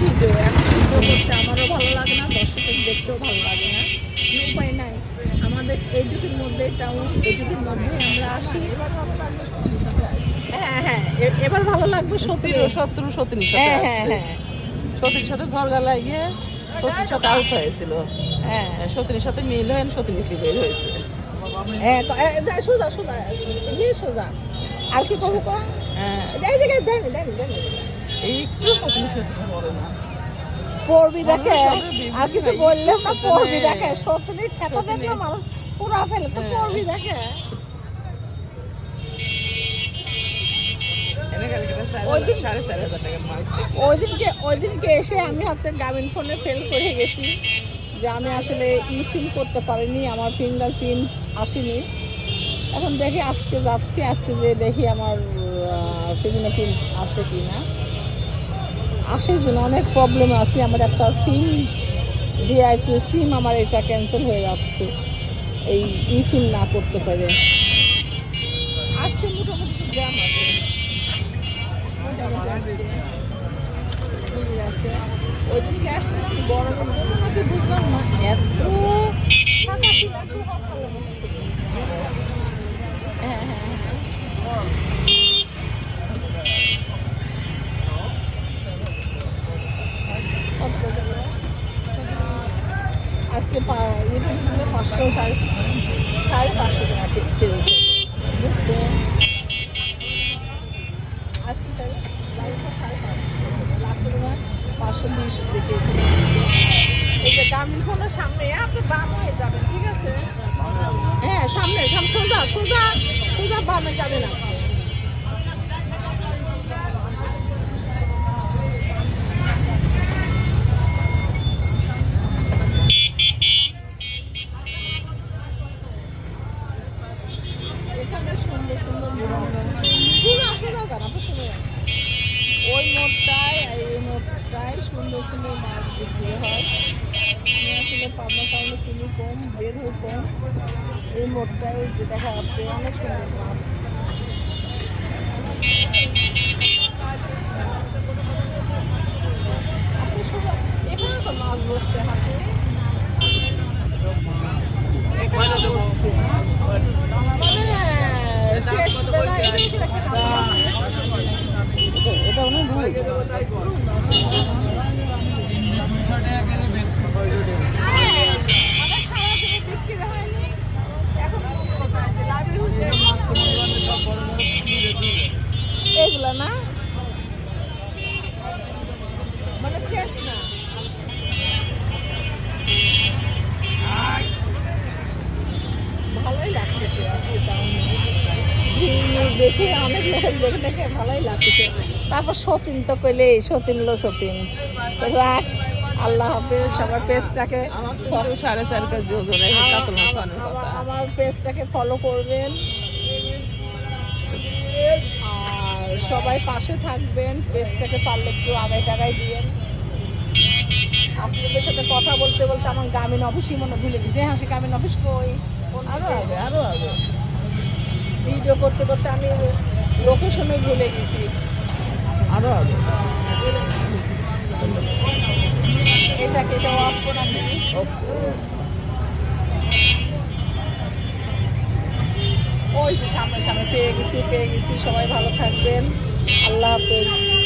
Video এখন video করতে আমারও ভালো লাগে না দর্শকের দেখতেও ভালো লাগে না। কোনো উপায় নাই। আমাদের এইটুকুর মধ্যে টাউন এইটুকুর মধ্যে আমরা আসি। হ্যাঁ হ্যাঁ এবার ভালো লাগবে সত্যি। শত্রু সতীনের সাথে হ্যাঁ হ্যাঁ আসছে। হ্যাঁ। সতীর সাথে ঝরগা লাগিয়ে সতীর সাথে আউট হয়েছিল। হ্যাঁ। সতীনের সাথে মিল হয়ে সতীন বের হয়েছে। হ্যাঁ সোজা সোজা। সোজা। আর কি করব হ্যাঁ একটু না। পড়বি দেখে আর কিছু বললেও না পড়বি দেখে ঠেকা দেখলে মানুষ পুরা ফেলে তো হ্যাঁ। পড়বি দেখে। এসে আমি হচ্ছে গ্রামীণ ফোনে ফেল করে গেছি যে আমি আসলে ই সিম করতে পারিনি আমার ফিঙ্গার প্রিন্ট আসেনি। এখন দেখি আজকে যাচ্ছি আজকে যে দেখি আমার আসে কি না? আসে যে অনেক প্রবলেম আছে। আমার একটা সিম ভিআইপি সিম আমার এটা ক্যান্সেল হয়ে যাচ্ছে। এই ই সিম না করতে পারে। আজকে মোটামুটি জ্যাম আছে। ওই জন্য বুঝলাম না, এত ফাঁকা ছিল, এত হরতাল মনে ছিল। হ্যাঁ, হ্যাঁ, হ্যাঁ। কত গেল? আজকে ইয়েতে পাঁচশো সাড়ে সাড়ে পাঁচশো টাকা পেয়েছে বুঝছেন আজকে তাহলে সাড়ে পাঁচশো লাস্টের পাঁচশো বিশ দেখে এই যে গ্রামীণ ফোনের সামনে আপনি বাম হয়ে যাবেন ঠিক আছে? হ্যাঁ সামনে সামনে সোজা সোজা সোজা বামে যাবেন আপনি এখানে সুন্দর সুন্দর ফুল শুনে যান। ওই মোড়টায় আর এই মোড়টায় সুন্দর সুন্দর মাছ বিক্রি হয় আমি আসলে পাবনা টাউনে চিনি কম বের হই কম এই মোড়টায় যে দেখা যাচ্ছে, অনেক সুন্দর মাছ আপনি শুধু এখানে তো মাছ বসছে হাতে এখানে তো বসছে মানে শেষ বেলায় এদিকে একটা কাঁচা এটা অনেক দূর মানে সারাদিনে বিক্রি হয়নি এখন লাভের হচ্ছে এগুলো না মানে ফ্রেশ না ভালোই লাগতেছে আজকে টাউনে ভিড় দেখে অনেক লোক দেখে ভালোই লাগতেছে তারপর সতীন তো কইলে সতীন লো সতীন। রাখ আল্লাহ হাফেজ সবার পেজটাকে সাড়ে চার কেজি ওজন আমার পেজটাকে ফলো করবেন। আর সবাই পাশে থাকবেন পেজটাকে পারলে একটু আগায় টাগায় দিয়েন। আপনাদের সাথে কথা বলতে বলতে আমার গ্রামীণ অফিসই মনে ভুলে গেছি। হ্যাঁ সে গ্রামীণ অফিস কই? আরও হবে আরও হবে ভিডিও করতে করতে আমি লোকেশনে ভুলে গেছি। আরও হবে এটাকে অফ করে ওই যে সামনে সামনে পেয়ে গেছি পেয়ে গেছি। সবাই ভালো থাকবেন। আল্লাহ হাফেজ।